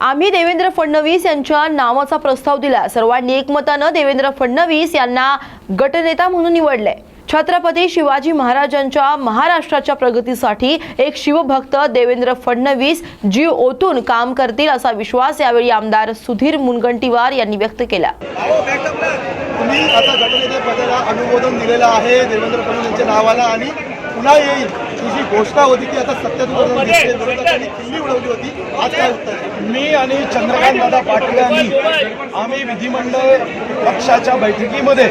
आम्ही देवेंद्र फडणवीस यांच्या नावाचा प्रस्ताव दिला सर्वांनी एकमतानं देवेंद्र फडणवीस यांना गटनेता म्हणून निवडले छत्रपती शिवाजी महाराजांच्या महाराष्ट्राच्या प्रगतीसाठी एक शिवभक्त देवेंद्र फडणवीस जीव ओतून काम करतील असा विश्वास यावेळी आमदार सुधीर मुनगंटीवार यांनी व्यक्त केला तुम्ही आता गटनेते पदाला अनुमोदन दिलेलं आहे देवेंद्र फडणवीस यांच्या नावाला आणि पुन्हा येईल ही जी घोषणा होती ती आता सत्यात दिसते. विरोधकांनी खिल्ली उडवली होती आज काय उत्तर आहे? मी आणि चंद्रकांत दादा पाटील यांनी आम्ही विधिमंडळ पक्षाच्या बैठकीमध्ये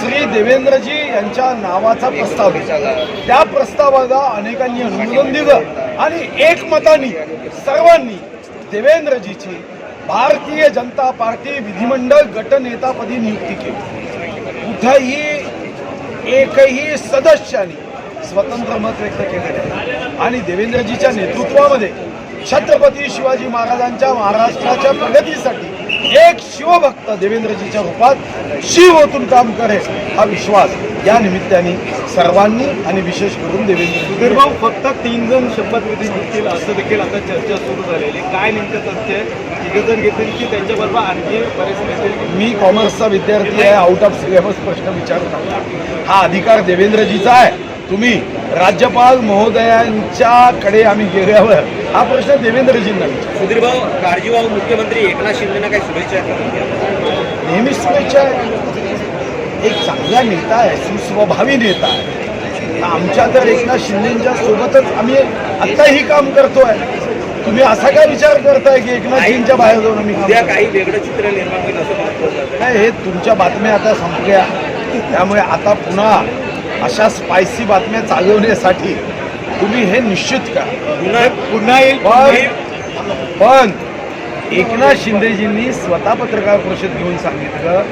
श्री देवेंद्रजी यांच्या नावाचा प्रस्ताव दिला. त्या प्रस्तावाला अनेकांनी अनुमोदन दिलं आणि एकमताने सर्वांनी देवेंद्रजीची भारतीय जनता पार्टी विधिमंडळ गटनेतापदी नियुक्ती केली. कुठंही एकही सदस्याने स्वतंत्र मत व्यक्त केले आणि देवेंद्रजीच्या नेतृत्वामध्ये छत्रपती शिवाजी महाराजांच्या महाराष्ट्राच्या प्रगतीसाठी एक शिवभक्त देवेंद्रजीच्या रूपात शिव ओतून काम करेल हा विश्वास या निमित्ताने सर्वांनी आणि विशेष करून देवेंद्र सुधीर भाऊ फक्त तीन जण शपथविधी घेतील असं देखील आता चर्चा सुरू झालेली काय नेमकं तथ्य तिघ जण घेतील की त्यांच्याबरोबर आणखी बरेच नेते मी कॉमर्सचा विद्यार्थी आहे आउट ऑफ सिलेबस प्रश्न विचारत हा अधिकार देवेंद्रजीचा आहे. तुम्ही राज्यपाल महोदयांच्याकडे आम्ही गेल्यावर हा प्रश्न देवेंद्रजींना विचारा. सुधीरभाऊ काळजीवाहू मुख्यमंत्री एकनाथ शिंदेना काही शुभेच्छा नेहमीच शुभेच्छा आहे. एक चांगला नेता आहे सुस्वभावी नेता आहे. आमच्या तर एकनाथ शिंदेच्या सोबतच आम्ही आत्ताही काम करतोय. तुम्ही असा काय विचार करताय की एकनाथजींच्या बाहेर जाऊन आम्ही? काही वेगळं चित्र निर्माण होईल असं काय हे तुमच्या बातम्या आता संपल्या. त्यामुळे आता पुन्हा अशा स्पायसी बातम्या चालवण्यासाठी तुम्ही हे निश्चित करा. पुन्हा पुन्हा येईल पण एकनाथ शिंदेजींनी स्वतः पत्रकार परिषद घेऊन सांगितलं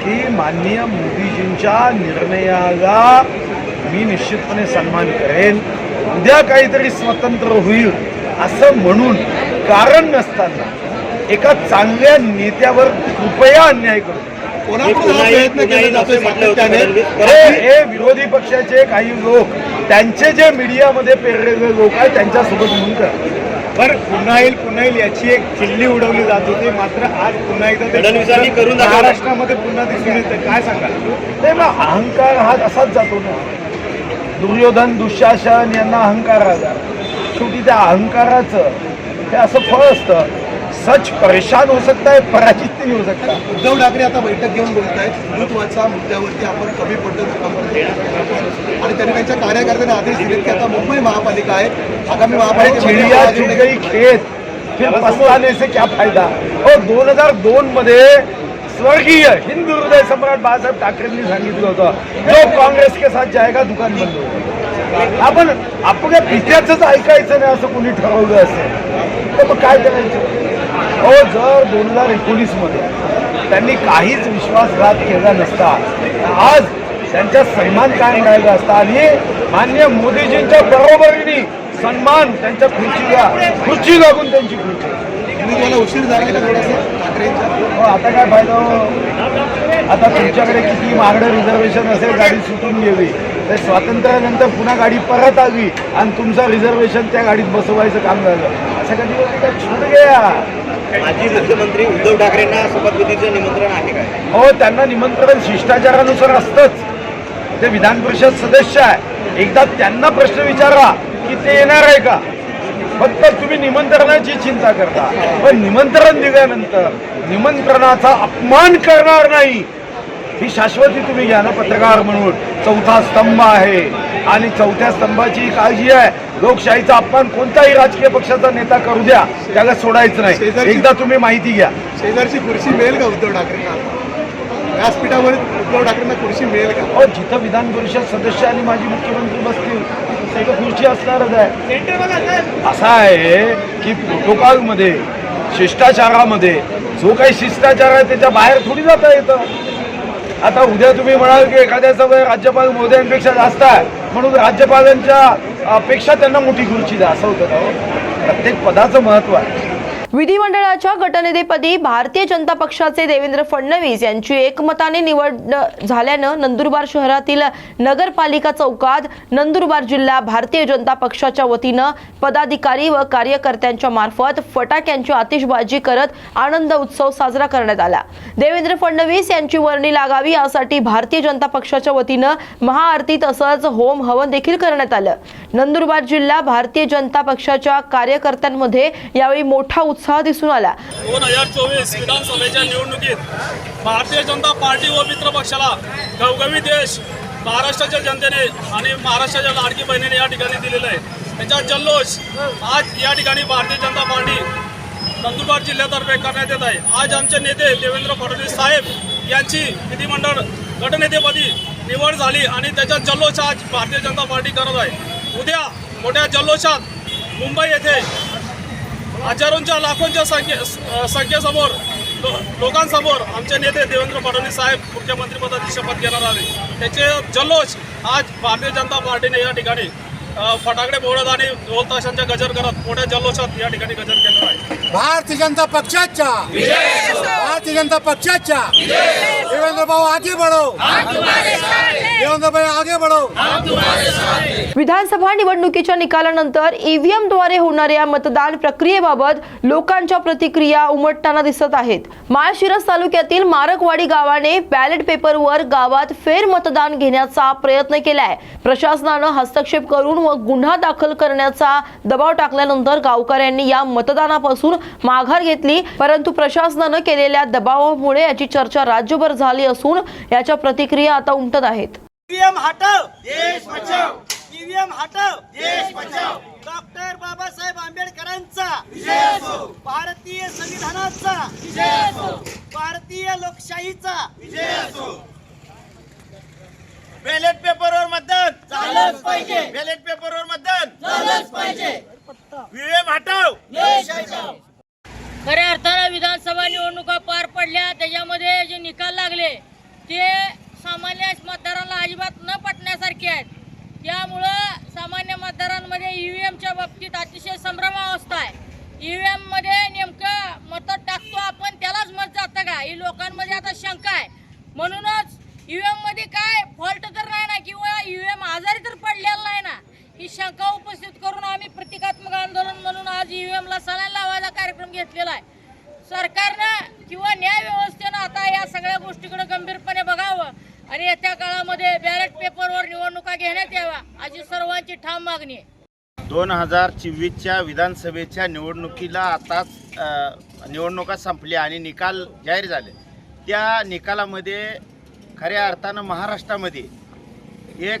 की माननीय मोदीजींच्या निर्णयाला मी निश्चितपणे सन्मान करेन. उद्या काहीतरी स्वतंत्र होईल असं म्हणून कारण नसताना एका चांगल्या नेत्यावर कृपया अन्याय करू हा विरोधी पक्षाचे काही लोक त्यांचे जे मीडियामध्ये पेरलेले लोक आहेत त्यांच्यासोबत म्हणून करतात बरं पुन्हा येईल पुन्हा येईल याची एक खिल्ली उडवली जात होती. मात्र आज पुन्हा एकदा ते करून. महाराष्ट्रामध्ये पुन्हा दिसून येतं. काय सांगाल? नाही मग अहंकार हा असाच जातो ना. दुर्योधन दुःशासन यांना अहंकार आला शेवटी त्या अहंकाराचं हे असं फळ असतं. सच परेशान हो सकता है पराजित नाही हो सकता उद्धव ठाकरे आता बैठक घेऊन बोलत आहेत हिंदुत्वाच्या मुद्द्यावरती आपण कमी पडतो तर कमी पडतो. आणि त्यांनी त्यांच्या कार्यकर्त्यांना आदेश दिलेत की आता मुंबई महापालिका आहे. आगामी अरे चिड़िया महापालिका छुट गई खेत फिर पछताने से क्या फायदा? और दोन हजार दोन मध्ये स्वर्गीय हिंदू हृदय सम्राट बाळासाहेब ठाकरेंनी सांगितलं होतं जो काँग्रेस के साथ जाएगा दुकान बंद आपण आपल्या पित्याच ऐकायचं नाही असं कोणी ठरवलं असेल. तर मग काय करायचं? हो जर दोन हजार एकोणीसमध्ये त्यांनी काहीच विश्वासघात केला नसता तर आज त्यांचा सन्मान कायम राहिला असता आणि मान्य मोदीजींच्या बरोबरीने सन्मान त्यांच्या खुर्चीला खुर्ची लागून त्यांची खुर्ची. उशीर झाला हो आता काय फायदा हो? आता तुमच्याकडे किती महागडं रिझर्वेशन असेल गाडी सुटून गेली. तर स्वातंत्र्यानंतर पुन्हा गाडी परत आली आणि तुमचं रिझर्वेशन त्या गाडीत बसवायचं काम झालं. असं कधी छूट गया माजी मुख्यमंत्री उद्धव ठाकरेंना शपथविधीचं निमंत्रण आहे काय? हो त्यांना निमंत्रण शिष्टाचारानुसार असतंच. ते विधान परिषद सदस्य आहे. एकदा त्यांना प्रश्न विचारा की ते येणार आहे का? फक्त तुम्ही निमंत्रणाची चिंता करता. पण निमंत्रण दिल्यानंतर निमंत्रणाचा अपमान करणार नाही. ही शाश्वती तुम्ही घ्या ना पत्रकार म्हणून. चौथा स्तंभ आहे. आणि चौथ्या स्तंभाची काळजी आहे. लोकशाहीचा अपमान कोणताही राजकीय पक्षाचा नेता करू द्या त्याला सोडायचं नाही. एकदा तुम्ही माहिती घ्या. शेजारची खुर्ची मिळेल का उद्धव ठाकरेंना? व्यासपीठावर उद्धव ठाकरेंना खुर्ची मिळेल का? हो जिथं विधान परिषद सदस्य आणि माजी मुख्यमंत्री बसतील तिथं खुर्ची असणारच आहे. असा आहे की प्रोटोकॉलमध्ये शिष्टाचारामध्ये जो काही शिष्टाचार आहे त्याच्या बाहेर थोडी जाता येतं. आता उद्या तुम्ही म्हणाल की एखाद्याचा वय राज्यपाल मोदयांपेक्षा जास्त आहे म्हणून राज्यपालांच्या पेक्षा त्यांना मोठी खुर्ची द्या असं होतं प्रत्येक पदाचं महत्त्व आहे. विधिमंडळाच्या गटनेतेपदी भारतीय जनता पक्षाचे देवेंद्र फडणवीस यांची एकमताने निवड झाल्यानं नंदुरबार शहरातील नगरपालिका चौकात नंदुरबार जिल्हा भारतीय जनता पक्षाच्या वतीनं पदाधिकारी व कार्यकर्त्यांच्या मार्फत फटाक्यांची आतिषबाजी करत आनंद उत्सव साजरा करण्यात आला. देवेंद्र फडणवीस यांची वर्णी लागावी यासाठी भारतीय जनता पक्षाच्या वतीनं महाआरती तसंच होम हवन देखील करण्यात आलं. नंदुरबार जिल्हा भारतीय जनता पक्षाच्या कार्यकर्त्यांमध्ये यावेळी मोठा उत्साह दिसून आला. दोन हजार चोवीस विधानसभेच्या निवडणुकीत भारतीय जनता पार्टी व मित्र पक्षाला घवघवी देश महाराष्ट्राच्या जनतेने आणि महाराष्ट्राच्या लाडकी बहिणीने या ठिकाणी दिलेला आहे. त्याचा जल्लोष आज या ठिकाणी भारतीय जनता पार्टी नंदुरबार जिल्ह्यातर्फे करण्यात येत आहे. आज आमचे नेते देवेंद्र फडणवीस साहेब यांची विधिमंडळ गटनेतेपदी निवड झाली आणि त्याचा जल्लोष आज भारतीय जनता पार्टी करत आहे. उद्या मोठ्या जल्लोषात मुंबई येथे हजारोंच्या लाखोंच्या संख्ये संख्येसमोर लो- लोकांसमोर आमचे नेते देवेंद्र फडणवीस साहेब मुख्यमंत्रीपदाची शपथ घेणार आले त्याचे जल्लोष आज भारतीय जनता पार्टीने या ठिकाणी फटाकडे फोडत आणि ढोल ताशांच्या गजर करत मोठ्या जल्लोषात या ठिकाणी गजर केलेला आहे. भारतीय जनता पक्षाच्या भारतीय जनता पक्षाच्या देवेंद्र भाऊ आगे बढ़ो देवेंद्र भाई आगे बढ़ो। विधानसभा निवडणुकीच्या निकालानंतर ईव्हीएमद्वारे होणाऱ्या मतदान प्रक्रियेबाबत लोकांच्या प्रतिक्रिया उमटताना दिसत आहेत. माळशिरस तालुक्यातील मारकवाडी गावाने बॅलेट पेपरवर गावात फेर मतदान घेण्याचा प्रयत्न केलाय. प्रशासनानं हस्तक्षेप करून गुन्हा दाखल करण्याचा दबाव टाकल्यानंतर गावकऱ्यांनी या मतदानापासून माघार घेतली. परंतु प्रशासनानं केलेल्या दबावामुळे याची चर्चा राज्यभर झाली असून याच्या प्रतिक्रिया आता उमटत आहेत. डॉक्टर बाबासाहेब आंबेडकरांचा. विजय असो. भारतीय संविधानाचा. विजय असो. भारतीय लोकशाहीचा. विजय असो. बॅलेट पेपरवर मतदान. झालंच पाहिजे. बॅलेट पेपरवर मतदान. झालंच पाहिजे. ईव्हीएम हटाव खऱ्या अर्थानं विधानसभा निवडणुका पार पडल्या त्याच्यामध्ये जे निकाल लागले ते सामान्य मतदारांना अजिबात न पटण्यासारखे आहेत. त्यामुळं सामान्य मतदारांमध्ये ई व्ही एमच्या बाबतीत अतिशय संभ्रमावस्था आहे. ई व्ही एममध्ये नेमकं मतं टाकतो आपण त्यालाच मत जातं का? ही लोकांमध्ये आता शंका आहे. म्हणूनच ई मध्ये एममध्ये काय फॉल्ट तर नाही ना किंवा ई एम आजारी तर पडलेला नाही ना ही शंका उपस्थित करून आम्ही प्रतिकात्मक आंदोलन म्हणून आज ई व्ही एमला सलाइन लावायचा कार्यक्रम घेतलेला आहे. सरकारनं किंवा न्याय व्यवस्थेनं आता या सगळ्या गोष्टीकडे गंभीरपणे बघावं आणि येत्या काळामध्ये बॅलेट पेपरवर निवडणुका घेण्यात याव्या अशी सर्वांची ठाम मागणी आहे. दोन हजार चोवीसच्या विधानसभेच्या निवडणुकीला आताच निवडणुका संपल्या आणि निकाल जाहीर झाले. त्या निकालामध्ये खऱ्या अर्थानं महाराष्ट्रामध्ये एक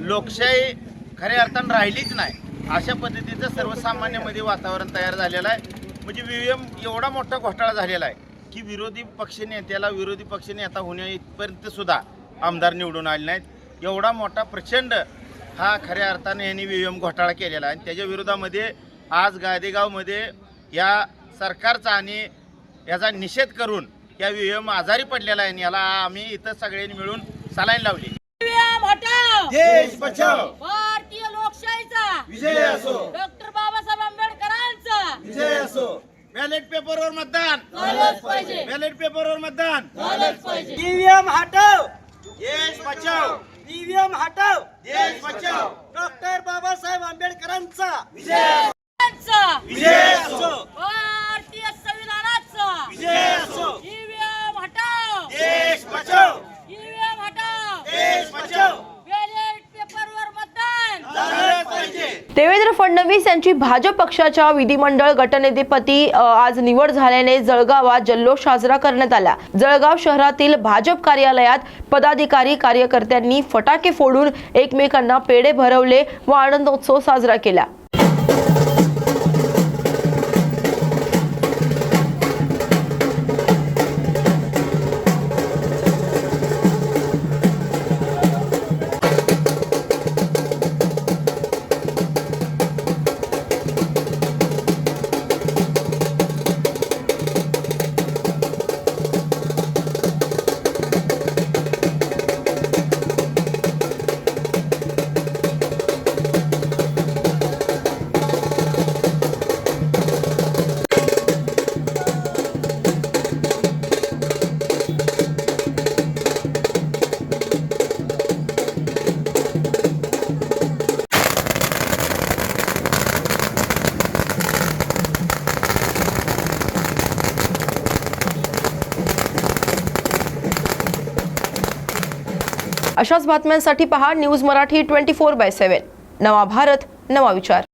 लोकशाही खऱ्या अर्थानं राहिलीच नाही. अशा पद्धतीचं सर्वसामान्यामध्ये वातावरण तयार झालेलं आहे. म्हणजे व्ही एम एवढा मोठा घोटाळा झालेला आहे की विरोधी पक्षनेत्याला विरोधी पक्षनेता होण्यापर्यंत सुद्धा आमदार निवडून आले नाहीत. एवढा मोठा प्रचंड हा खऱ्या अर्थाने यांनी व्ही एम घोटाळा केलेला आहे. आणि त्याच्या विरोधामध्ये आज गादेगावमध्ये या सरकारचा आणि याचा निषेध करून या व्ही एम आजारी पडलेला आहे आणि याला आम्ही इथं सगळ्यांनी मिळून सलाईन लावली. EVM हटाव देश बचाव! भारतीय लोकशाहीचा! विजय असो! डॉक्टर बाबासाहेब आंबेडकरांचा! विजय असो! बॅलेट पेपरवर मतदान. झालंच पाहिजे. बॅलेट पेपरवर मतदान. झालंच पाहिजे. ईव्हीएम हटाव! देश बचाव. ईव्हीएम हटाव! देश बचाव. डॉक्टर बाबासाहेब आंबेडकरांचा! चा विजय असो भारतीय संविधानाचा विजय असो ईव्हीएम हटाव देश बचाव ईव्हीएम हटाव देश बचाव बॅलेट पेपरवर मतदान झालं पाहिजे देवेंद्र फडणवीस यांची भाजप पक्षाच्या विधिमंडळ गटनेतेपदी आज निवड झाल्याने जळगावात जल्लोष साजरा करण्यात आला. जळगाव शहरातील भाजप कार्यालयात पदाधिकारी कार्यकर्त्यांनी फटाके फोडून एकमेकांना पेढे भरवले व आनंदोत्सव साजरा केला. अशाच बातम्यांसाठी पहा news Marathi twenty four by seven नवा भारत नवा विचार.